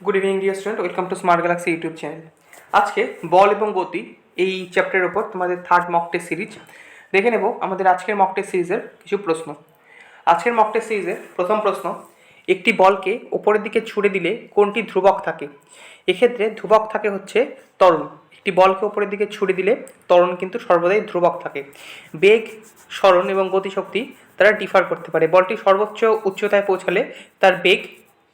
Good evening dear student welcome to smart galaxy YouTube channel আজকে বল এবং গতি এই চ্যাপ্টারের ওপর তোমাদের থার্ড মক সিরিজ দেখে নেব আমাদের আজকের মক সিরিজের কিছু প্রশ্ন। আজকের মক সিরিজের প্রথম প্রশ্ন, একটি বলকে ওপরের দিকে ছুড়ে দিলে কোনটি ধ্রুবক থাকে? এক্ষেত্রে ধ্রুবক থাকে হচ্ছে ত্বরণ। একটি বলকে ওপরের দিকে ছুড়ে দিলে ত্বরণ কিন্তু সর্বদাই ধ্রুবক থাকে। বেগ, স্মরণ এবং গতিশক্তি তারা ডিফার করতে পারে। বলটি সর্বোচ্চ উচ্চতায় পৌঁছালে তার বেগ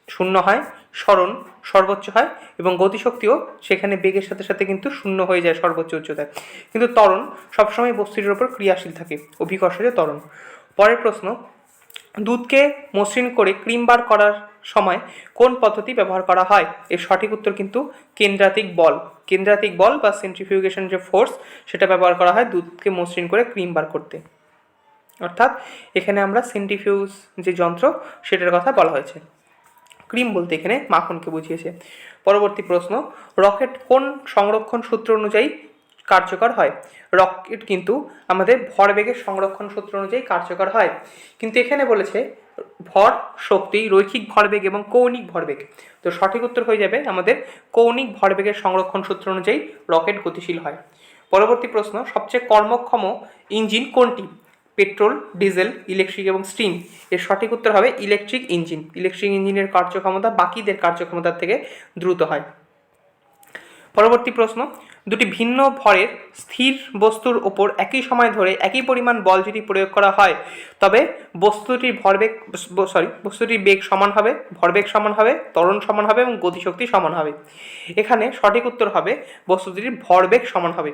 শূন্য হয়। স্মরণ সর্বোচ্চ হয় এবং গতিশক্তিও সেখানে বেগের সাথে সাথে কিন্তু শূন্য হয়ে যায় সর্বোচ্চ উচ্চতায়। কিন্তু ত্বরণ সবসময় বস্তুটির ওপর ক্রিয়াশীল থাকে, অভিকর্ষজে ত্বরণ। পরের প্রশ্ন, দুধকে মসৃণ করে ক্রিম বার করার সময় কোন পদ্ধতি ব্যবহার করা হয়? এর সঠিক উত্তর কিন্তু কেন্দ্রাতিক বল। কেন্দ্রাতিক বল বা সেন্ট্রিফিউগেশন যে ফোর্স সেটা ব্যবহার করা হয় দুধকে মসৃণ করে ক্রিম বার করতে। অর্থাৎ এখানে আমরা সেন্ট্রিফিউজ যে যন্ত্র, সেটার কথা বলা হয়েছে। ক্রিম বলতে এখানে মাখনকে বুঝিয়েছে। পরবর্তী প্রশ্ন, রকেট কোন সংরক্ষণ সূত্র অনুযায়ী কার্যকর হয়? রকেট কিন্তু আমাদের ভরবেগের সংরক্ষণ সূত্র অনুযায়ী কার্যকর হয়। কিন্তু এখানে বলেছে, ভর শক্তি, রৈখিক ভরবেগ এবং কৌণিক ভরবেগ। তো সঠিক উত্তর হয়ে যাবে, আমাদের কৌণিক ভরবেগের সংরক্ষণ সূত্র অনুযায়ী রকেট গতিশীল হয়। পরবর্তী প্রশ্ন, সবচেয়ে কর্মক্ষম ইঞ্জিন কোনটি? পেট্রোল, ডিজেল, ইলেকট্রিক এবং স্টিম। এর সঠিক উত্তর হবে ইলেকট্রিক ইঞ্জিন। ইলেকট্রিক ইঞ্জিনের কার্যক্ষমতা বাকিদের কার্যক্ষমতার থেকে দ্রুত হয়। পরবর্তী প্রশ্ন, দুটি ভিন্ন ভরের স্থির বস্তুর ওপর একই সময় ধরে একই পরিমাণ বল যদি প্রয়োগ করা হয়, তবে বস্তুটির ভরবেগ সরি বস্তুটির বেগ সমান হবে, ভরবেগ সমান হবে, ত্বরণ সমান হবে এবং গতিশক্তি সমান হবে। এখানে সঠিক উত্তর হবে বস্তুটির ভরবেগ সমান হবে।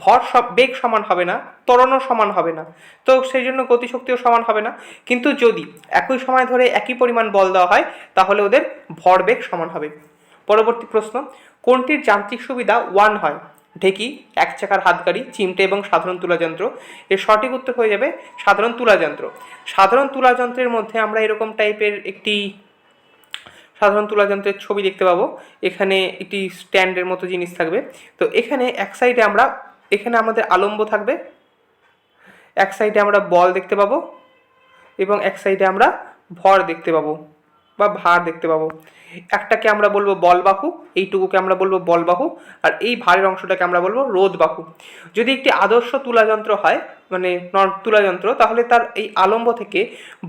ভর সব, বেগ সমান হবে না, ত্বরণও সমান হবে না। তো সেই জন্য গতিশক্তিও সমান হবে না। কিন্তু যদি একই সময় ধরে একই পরিমাণ বল দেওয়া হয়, তাহলে ওদের ভরবেগ সমান হবে। পরবর্তী প্রশ্ন, কোনটির যান্ত্রিক সুবিধা ওয়ান হয়? ঢেকি, এক চাকার হাতগাড়ি চিমটে এবং সাধারণ তুলাযন্ত্র এর সঠিক উত্তর হয়ে যাবে সাধারণ তুলাযন্ত্র সাধারণ তুলাযন্ত্রের মধ্যে আমরা এরকম টাইপের একটি সাধারণ তুলাযন্ত্রের ছবি দেখতে পাবো। এখানে একটি স্ট্যান্ডের মতো জিনিস থাকবে। তো এখানে এক সাইডে আমরা, এখানে আমাদের আলম্ব থাকবে। এক সাইডে আমরা বল দেখতে পাবো এবং এক সাইডে আমরা ভর দেখতে পাবো। বা ভার দেখতে পাবো। একটাকে আমরা বলব বল বলবাহু, এইটুকুকে আমরা বলব বল বলবাহু, আর এই ভারের অংশটাকে আমরা বলব রোধবাহু। যদি একটি আদর্শ তুলাযন্ত্র হয় মানে তুলাযন্ত্র, তাহলে তার এই আলম্ব থেকে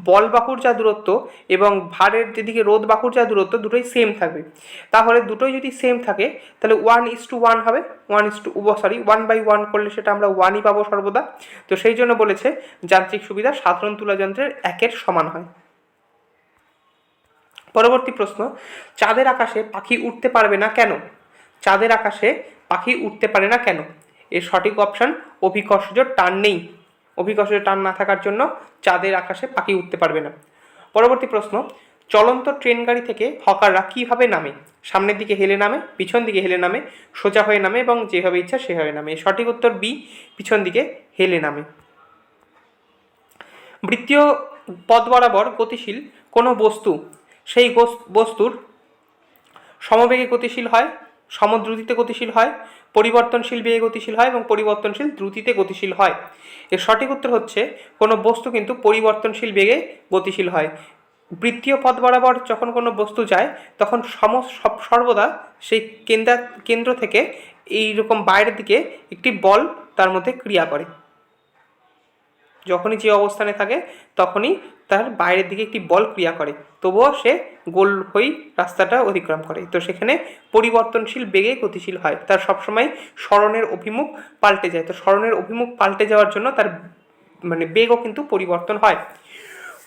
বল বলবাহুর যা দূরত্ব এবং ভারের যেদিকে রোধবাহুর যা দূরত্ব, দুটোই সেম থাকবে। তাহলে দুটোই যদি সেম থাকে, তাহলে ওয়ান ইস টু ওয়ান হবে one is two sorry one by one করলে সেটা আমরা ওয়ানই পাবো সর্বদা। তো সেই জন্য বলেছে যান্ত্রিক সুবিধা সাধারণ তুলাযন্ত্রের একের সমান হয়। পরবর্তী প্রশ্ন, চাঁদের আকাশে পাখি উঠতে পারবে না কেন? চাঁদের আকাশে পাখি উঠতে পারে না কেন? এর সঠিক অপশান অভিকর্ষজ টান নেই। অভিকর্ষজ টান না থাকার জন্য চাঁদের আকাশে পাখি উঠতে পারবে না। পরবর্তী প্রশ্ন, চলন্ত ট্রেন গাড়ি থেকে হকাররা কীভাবে নামে? সামনের দিকে হেলে নামে, পিছন দিকে হেলে নামে, সোজা হয়ে নামে এবং যেভাবে ইচ্ছা সেভাবে নামে। সঠিক উত্তর বি, পিছন দিকে হেলে নামে। বৃত্তীয় পথ বরাবর গতিশীল কোনো বস্তু সেই বস্তুর সমবেগে গতিশীল হয়, সমদ্রুতিতে গতিশীল হয়, পরিবর্তনশীল বেগে গতিশীল হয় এবং পরিবর্তনশীল দ্রুতিতে গতিশীল হয়। এর সঠিক উত্তর হচ্ছে, কোনো বস্তু কিন্তু পরিবর্তনশীল বেগে গতিশীল হয়। বৃত্তীয় পথ বরাবর যখন কোনো বস্তু যায়, তখন সম, সব, সর্বদা সেই কেন্দ্র কেন্দ্র থেকে এই রকম বাইরের দিকে একটি বল তার মধ্যে ক্রিয়া করে। যখনই যে অবস্থানে থাকে, তখনই তার বাইরের দিকে একটি বল ক্রিয়া করে। তবুও সে গোল হয়েই রাস্তাটা অতিক্রম করে। তো সেখানে পরিবর্তনশীল, বেগে গতিশীল হয়। তার সবসময় স্মরণের অভিমুখ পাল্টে যায়। তো স্মরণের অভিমুখ পাল্টে যাওয়ার জন্য তার মানে বেগও কিন্তু পরিবর্তন হয়।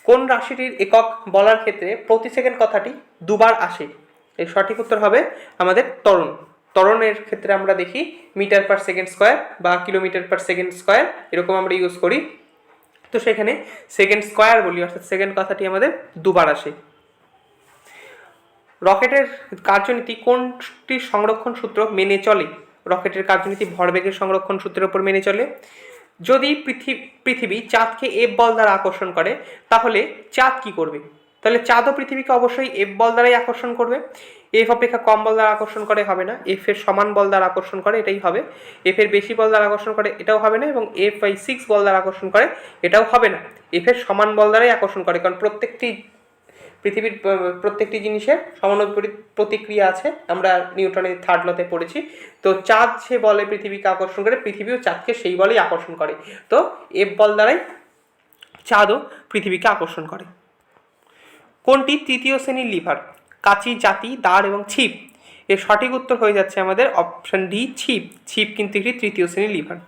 কোন রাশিটির একক বলার ক্ষেত্রে প্রতি সেকেন্ড কথাটি দুবার আসে? এর সঠিক উত্তর হবে আমাদের ত্বরণ ত্বরণের ক্ষেত্রে আমরা দেখি মিটার পার সেকেন্ড স্কোয়ার বা কিলোমিটার পার সেকেন্ড স্কোয়ার, এরকম আমরা ইউজ করি। তো সেখানে সেকেন্ড স্কোয়ার বলি, অর্থাৎ সেকেন্ড কথাটি আমাদের দুবার আসে। রকেটের কার্যনীতি কোনটি সংরক্ষণ সূত্র মেনে চলে? রকেটের কার্যনীতি ভরবেগের সংরক্ষণ সূত্রের উপর মেনে চলে। যদি পৃথিবী পৃথিবী চাঁদকে এফ বল দ্বারা আকর্ষণ করে, তাহলে চাঁদ কি করবে? তাহলে চাঁদও পৃথিবীকে অবশ্যই এফ বল দ্বারাই আকর্ষণ করবে। এফ অপেক্ষা কম বল দ্বারা আকর্ষণ করে হবে না। এফ এর সমান বল দ্বারা আকর্ষণ করে এটাই হবে। এফ এর বেশি বল দ্বারা আকর্ষণ করে এটাও হবে না এবং এফ বাই সিক্স বল দ্বারা আকর্ষণ করে এটাও হবে না। এফ এর সমান বল দ্বারাই আকর্ষণ করে কারণ প্রত্যেকটি পৃথিবীর প্রত্যেকটি জিনিসের সমানুপাতিক প্রতিক্রিয়া আছে। আমরা নিউটনের থার্ড লতে পড়েছি। তো চাঁদ সে বলে পৃথিবীকে আকর্ষণ করে, পৃথিবীও চাঁদকে সেই বলেই আকর্ষণ করে। তো এফ বল দ্বারাই চাঁদও পৃথিবীকে আকর্ষণ করে। কোনটি? তৃতীয় শ্রেণির লিভার। কাচি, জাতি, দাঁড় এবং ছিপ। এর সঠিক উত্তর হয়ে যাচ্ছে আমাদের অপশন ডি, ছিপ। ছিপ কিন্তু একটি তৃতীয় শ্রেণির লিভার।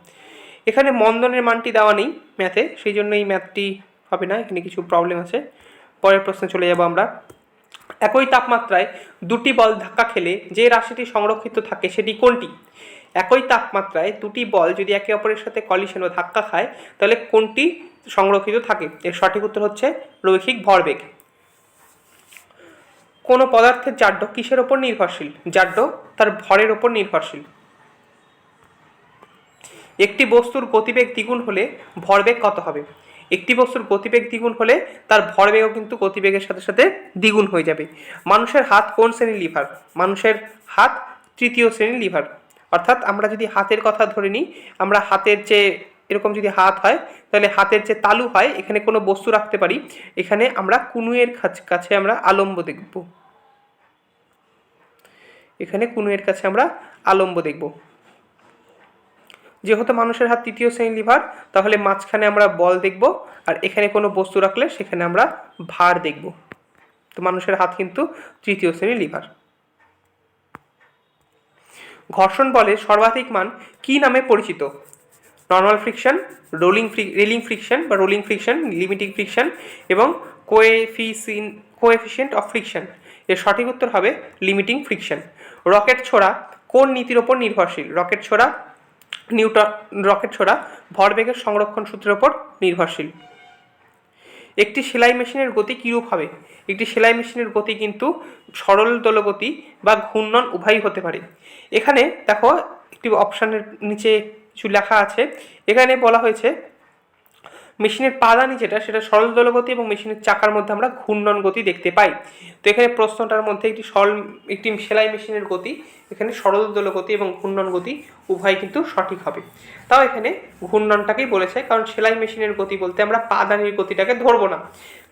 এখানে মন্দনের মানটি দেওয়া নেই ম্যাথে সেই জন্য এই ম্যাথটি হবে না, এখানে কিছু প্রবলেম আছে। পরের প্রশ্নে চলে যাব আমরা। একই তাপমাত্রায় দুটি বল ধাক্কা খেলে যে রাশিটি সংরক্ষিত থাকে সেটি কোনটি? একই তাপমাত্রায় দুটি বল যদি একে অপরের সাথে কলিশন বা ধাক্কা খায়, তাহলে কোনটি সংরক্ষিত থাকে? এর সঠিক উত্তর হচ্ছে রৈখিক ভরবেগ। কোনো পদার্থের জাড্য কিসের ওপর নির্ভরশীল? জাড্য তার ভরের ওপর নির্ভরশীল। একটি বস্তুর গতিবেগ দ্বিগুণ হলে ভরবেগ কত হবে? একটি বস্তুর গতিবেগ দ্বিগুণ হলে তার ভরবেগও কিন্তু গতিবেগের সাথে সাথে দ্বিগুণ হয়ে যাবে। মানুষের হাত কোন শ্রেণির লিভার? মানুষের হাত তৃতীয় শ্রেণির লিভার। অর্থাৎ আমরা যদি হাতের কথা ধরে নিই, আমরা হাতের যে এরকম যদি হাত হয়, তাহলে হাতের যে তালু হয়, এখানে কোনো বস্তু রাখতে পারি। এখানে আমরা কুনুয়ের কাছ- আমরা আলম্ব দেখব। এখানে কুনুয়ের কাছে আমরা আলম্ব দেখব। যেহেতু মানুষের হাত তৃতীয় শ্রেণির লিভার, তাহলে মাঝখানে আমরা বল দেখব আর এখানে কোনো বস্তু রাখলে সেখানে আমরা ভার দেখব। তো মানুষের হাত কিন্তু তৃতীয় শ্রেণির লিভার। ঘর্ষণ বলে সর্বাধিক মান কী নামে পরিচিত? Normal friction rolling free rolling friction বা রোলিং ফ্রিকশন লিমিটিং ফ্রিকশন এবং কোএফিসিন কোএফিসিয়েন্ট অফ ফ্রিকশন এর সঠিক উত্তর হবে লিমিটিং ফ্রিকশন রকেট ছোড়া কোন নীতির ওপর নির্ভরশীল? রকেট ছোড়া নিউটন, রকেট ছোড়া ভরবেগের সংরক্ষণ সূত্রের ওপর নির্ভরশীল। একটি সেলাই মেশিনের গতি কীরূপ হবে? একটি সেলাই মেশিনের গতি কিন্তু সরল দলগতি বা ঘূর্ণন উভয়ই হতে পারে। এখানে দেখো একটি অপশানের নিচে কিছু লেখা আছে। এখানে বলা হয়েছে, মেশিনের পাদানি যেটা, সেটা সরল দোলগতি এবং মেশিনের চাকার মধ্যে আমরা ঘূর্ণন গতি দেখতে পাই। তো এখানে প্রশ্নটার মধ্যে একটি সরল, একটি সেলাই মেশিনের গতি, এখানে সরল দোলগতি এবং ঘূর্ণন গতি উভয় কিন্তু সঠিক হবে। তাও এখানে ঘূর্ণনটাকেই বলেছে, কারণ সেলাই মেশিনের গতি বলতে আমরা পাদানির গতিটাকে ধরবো না।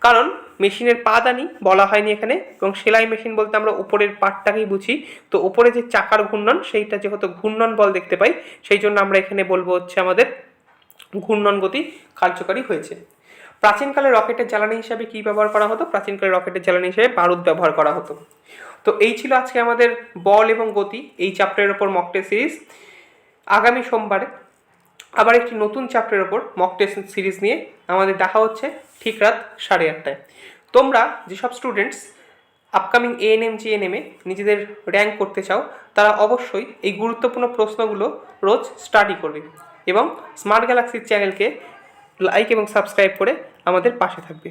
কারণ মেশিনের পাদানি বলা হয়নি এখানে, এবং সেলাই মেশিন বলতে আমরা উপরের পাটটাকেই বুঝি। তো উপরে যে চাকার ঘূর্ণন, সেইটা যেহেতু ঘূর্ণন বল দেখতে পাই, সেই জন্য আমরা এখানে বলব হচ্ছে আমাদের ঘূর্ণন গতি কার্যকারী হয়েছে। প্রাচীনকালে রকেটের জ্বালানি হিসাবে কী ব্যবহার করা হতো? প্রাচীনকালে রকেটের জ্বালানি হিসেবে বারুদ ব্যবহার করা হতো। তো এই ছিল আজকে আমাদের বল এবং গতি এই চ্যাপ্টারের ওপর মকটে সিরিজ আগামী সোমবারে আবার একটি নতুন চ্যাপ্টারের ওপর মক টেস্ট সিরিজ নিয়ে আমাদের দেখা হচ্ছে ঠিক রাত সাড়ে আটটায়। তোমরা যেসব স্টুডেন্টস আপকামিং এএনএম জিএনএমে নিজেদের র্যাঙ্ক করতে চাও, তারা অবশ্যই এই গুরুত্বপূর্ণ প্রশ্নগুলো রোজ স্টাডি করবে এবং স্মার্ট গ্যালাক্সির চ্যানেলকে লাইক এবং সাবস্ক্রাইব করে আমাদের পাশে থাকবে।